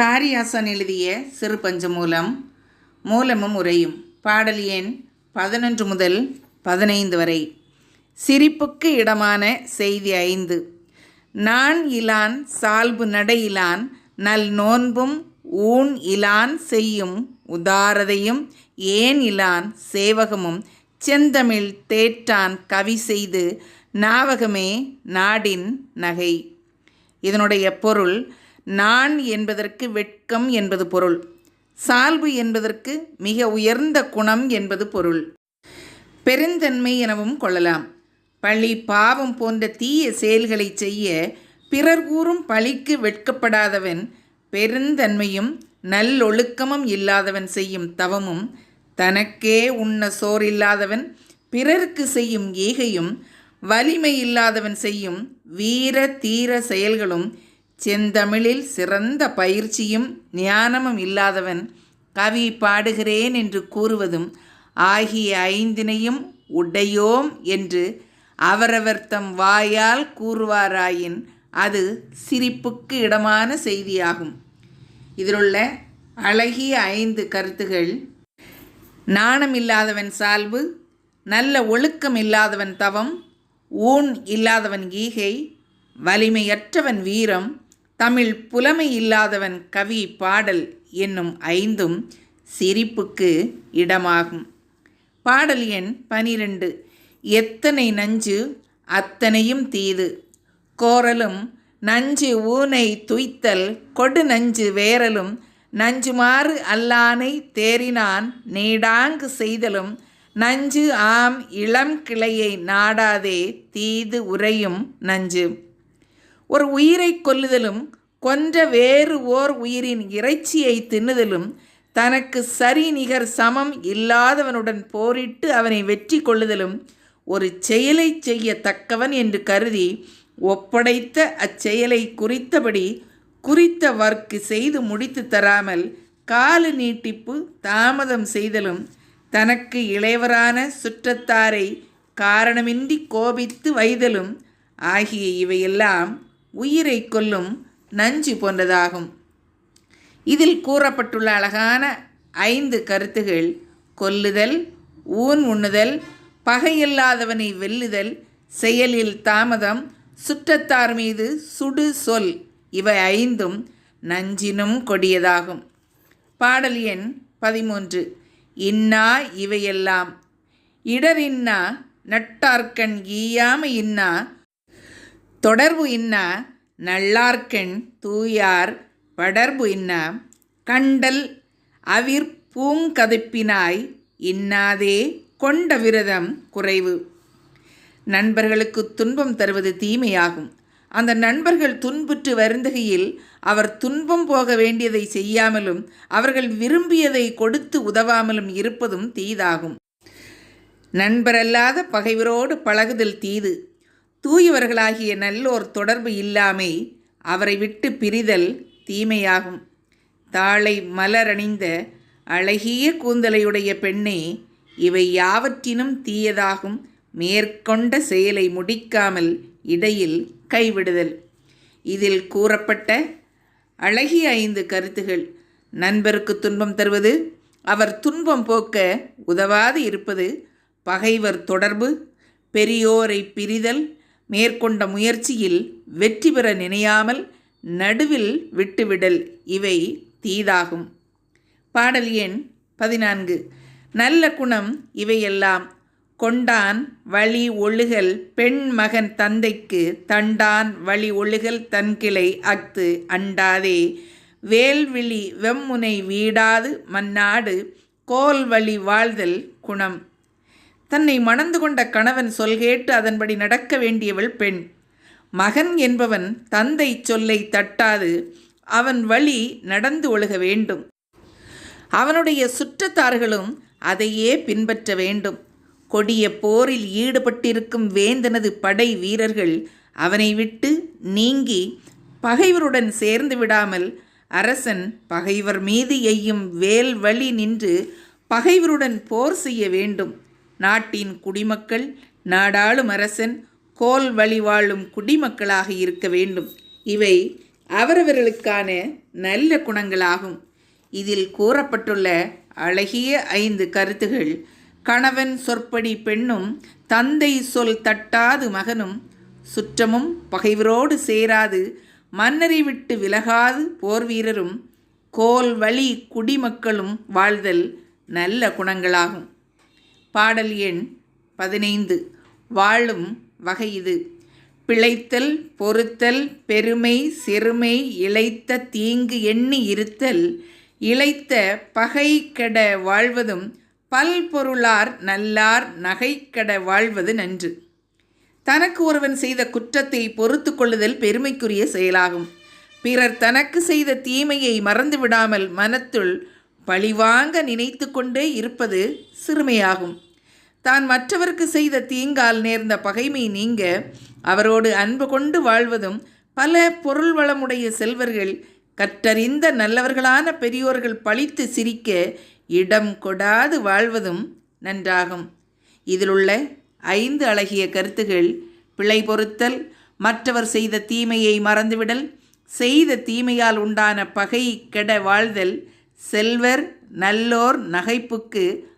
காரியாசன் எழுதிய சிறு பஞ்சமூலம் மூலமும் உரையும். பாடல் எண் பதினொன்று முதல் பதினைந்து வரை. சிரிப்புக்கு இடமான செய்தி ஐந்து. நான் இலான் சால்பு நடையிலான் நல் நோன்பும் ஊன் இலான் செய்யும் உதாரதையும் ஏன் இலான் சேவகமும் செந்தமிழ் தேற்றான் கவி செய்து நாவகமே நாடின் நகை. இதனுடைய பொருள் நான் என்பதற்கு வெட்கம் என்பது பொருள். சால்பு என்பதற்கு மிக உயர்ந்த குணம் என்பது பொருள். பெருந்தன்மை எனவும் கொள்ளலாம். பழி பாவம் போன்ற தீய செயல்களை செய்ய பிறர் கூறும் பழிக்கு வெட்கப்படாதவன் பெருந்தன்மையும் நல்லொழுக்கமும் இல்லாதவன் செய்யும் தவமும் தனக்கே உண்ண சோர் இல்லாதவன் பிறருக்கு செய்யும் ஈகையும் வலிமை இல்லாதவன் செய்யும் வீர தீர செயல்களும் செந்தமிழில் சிறந்த பயிற்சியும் ஞானமும் இல்லாதவன் கவி பாடுகிறேன் என்று கூறுவதும் ஆகிய ஐந்தினையும் உடையோம் என்று அவரவர் தம் வாயால் கூறுவாராயின் அது சிரிப்புக்கு இடமான செய்தியாகும். இதிலுள்ள அழகிய ஐந்து கருத்துகள். நாணம் இல்லாதவன் சால்பு நல்ல ஒழுக்கம் இல்லாதவன் தவம் ஊன் இல்லாதவன் ஈகை வலிமையற்றவன் வீரம் தமிழ் புலமை இல்லாதவன் கவி பாடல் என்னும் ஐந்தும் சிரிப்புக்கு இடமாகும். பாடல் எண் பனிரெண்டு. எத்தனை நஞ்சு அத்தனையும் தீது. கோரலும் நஞ்சு ஊனை துய்த்தல் கொடு நஞ்சு வேரலும் நஞ்சுமாறு அல்லானை தேறினான் நீடாங்கு செய்தலும் நஞ்சு ஆம் இளம் கிளையை நாடாதே தீது உறையும் நஞ்சு. ஒரு உயிரை கொல்லுதலும் கொன்ற வேறு ஓர் உயிரின் இறைச்சியை தின்னுதலும் தனக்கு சரி நிகர் சமம் இல்லாதவனுடன் போரிட்டு அவனை வெற்றி கொள்ளுதலும் ஒரு செயலை செய்ய தக்கவன் என்று கருதி ஒப்படைத்த அச்செயலை குறித்தபடி குறித்த வர்க்கு செய்து முடித்து தராமல் கால நீட்டிப்பு தாமதம் செய்தலும் தனக்கு இளையவரான சுற்றத்தாரை காரணமின்றி கோபித்து வைதலும் ஆகிய இவையெல்லாம் உயிரை கொல்லும் நஞ்சு போன்றதாகும். இதில் கூறப்பட்டுள்ள அழகான ஐந்து கருத்துகள் கொல்லுதல் ஊன் உண்ணுதல் பகையில்லாதவனை வெல்லுதல் செயலில் தாமதம் சுற்றத்தார் மீது சுடு சொல் இவை ஐந்தும் நஞ்சினும் கொடியதாகும். பாடல் எண் பதிமூன்று. இன்னா இவையெல்லாம். இடரின்னா நட்டார்கண் ஈயாம இன்னா தொடர்பு இன்ன நல்லார்க்கண் தூயார் படர்பு இன்ன கண்டல் அவிர் பூங்கதைப்பினாய் இன்னாதே கொண்ட விரதம் குறைவு. நண்பர்களுக்கு துன்பம் தருவது தீமையாகும். அந்த நண்பர்கள் துன்புற்று வருந்துகையில் அவர் துன்பம் போக வேண்டியதை செய்யாமலும் அவர்கள் விரும்பியதை கொடுத்து உதவாமலும் இருப்பதும் தீதாகும். நண்பரல்லாத பகைவரோடு பழகுதல் தீது. தூயவர்களாகிய நல்லோர் தொடர்பு இல்லாமை அவரை விட்டு பிரிதல் தீமையாகும். தாளை மலரணிந்த அழகிய கூந்தலையுடைய பெண்ணே இவை யாவற்றினும் தீயதாகும். மேற்கொண்ட செயலை முடிக்காமல் இடையில் கைவிடுதல். இதில் கூறப்பட்ட அழகிய ஐந்து கருத்துகள். நண்பருக்கு துன்பம் தருவது அவர் துன்பம் போக்க உதவாது இருப்பது பகைவர் தொடர்பு பெரியோரை பிரிதல் மேற்கொண்ட முயற்சியில் வெற்றி பெற நினையாமல் நடுவில் விட்டுவிடல் இவை தீதாகும். பாடல் எண் பதினான்கு. நல்ல குணம் இவையெல்லாம். கொண்டான் வழி ஒழுகல் பெண் மகன் தந்தைக்கு தண்டான் வழி ஒழுகல் தன்கிளை அஃது அண்டாதே. வேல்விழி வெம்முனை வீடாது மன்னாடு கோல் வழி வாழ்தல் குணம். தன்னை மணந்து கொண்ட கணவன் சொல்கேட்டு அதன்படி நடக்க வேண்டியவள் பெண். மகன் என்பவன் தந்தை சொல்லை தட்டாது அவன் வழி நடந்து ஒழுக வேண்டும். அவனுடைய சுற்றத்தார்களும் அதையே பின்பற்ற வேண்டும். கொடிய போரில் ஈடுபட்டிருக்கும் வேந்தனது படை வீரர்கள் அவனை விட்டு நீங்கி பகைவருடன் சேர்ந்து விடாமல் அரசன் பகைவர் மீது எய்யும் வேல் வழி நின்று பகைவருடன் போர் செய்ய வேண்டும். நாட்டின் குடிமக்கள் நாடாளும் அரசன் கோல் வழி வாழும் குடிமக்களாக இருக்க வேண்டும். இவை அவரவர்களுக்கான நல்ல குணங்களாகும். இதில் கூறப்பட்டுள்ள அழகிய ஐந்து கருத்துகள் கணவன் சொற்படி பெண்ணும் தந்தை சொல் தட்டாது மகனும் சுற்றமும் பகைவரோடு சேராது மன்னரை விட்டு விலகாது போர் வீரரும் கோல் வழி குடிமக்களும் வாழ்தல் நல்ல குணங்களாகும். பாடல் எண் பதினைந்து. வாழும் வகை இது. பிழைத்தல் பொறுத்தல் பெருமை சிறுமை இழைத்த தீங்கு எண்ணி இருத்தல் இழைத்த பகை கெட வாழ்வதும் பல்பொருளார் நல்லார் நகைக்கட வாழ்வது நன்று. தனக்கு ஒருவன் செய்த குற்றத்தை பொறுத்து கொள்ளுதல் பெருமைக்குரிய செயலாகும். பிறர் தனக்கு செய்த தீமையை மறந்து விடாமல் மனத்துள் பழிவாங்க நினைத்து கொண்டே இருப்பது சிறுமையாகும். தான் மற்றவருக்கு செய்த தீங்கால் நேர்ந்த பகைமை நீங்க அவரோடு அன்பு கொண்டு வாழ்வதும் பல பொருள் வளமுடைய செல்வர்கள் கற்றறிந்த நல்லவர்களான பெரியோர்கள் பழித்து சிரிக்க இடம் கொடாது வாழ்வதும் நன்றாகும். இதிலுள்ள ஐந்து அழகிய கருத்துகள் பிழை பொறுத்தல் மற்றவர் செய்த தீமையை மறந்துவிடல் செய்த தீமையால் உண்டான பகை கெட வாழ்தல் செல்வர் நல்லோர் நகைப்புக்கு